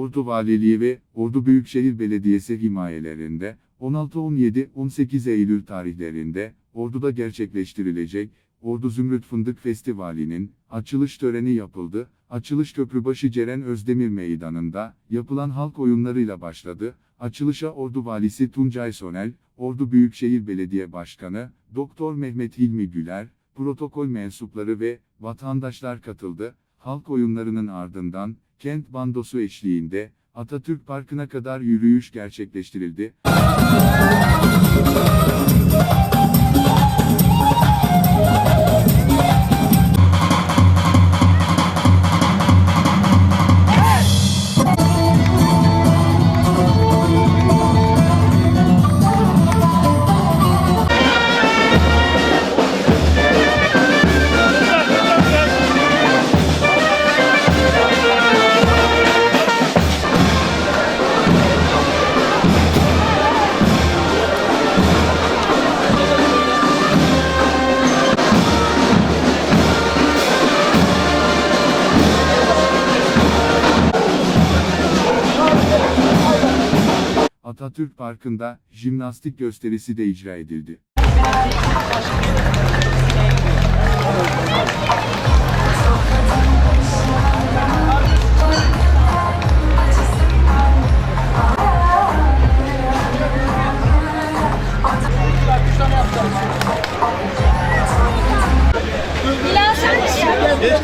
Ordu Valiliği ve Ordu Büyükşehir Belediyesi himayelerinde 16-17-18 Eylül tarihlerinde Ordu'da gerçekleştirilecek Ordu Zümrüt Fındık Festivali'nin açılış töreni yapıldı. Açılış Köprübaşı Ceren Özdemir Meydanı'nda yapılan halk oyunlarıyla başladı. Açılışa Ordu Valisi Tuncay Sonel, Ordu Büyükşehir Belediye Başkanı, Doktor Mehmet Hilmi Güler, protokol mensupları ve vatandaşlar katıldı. Halk oyunlarının ardından, kent bandosu eşliğinde, Atatürk Parkı'na kadar yürüyüş gerçekleştirildi. Atatürk Parkı'nda jimnastik gösterisi de icra edildi. Dilan? Geç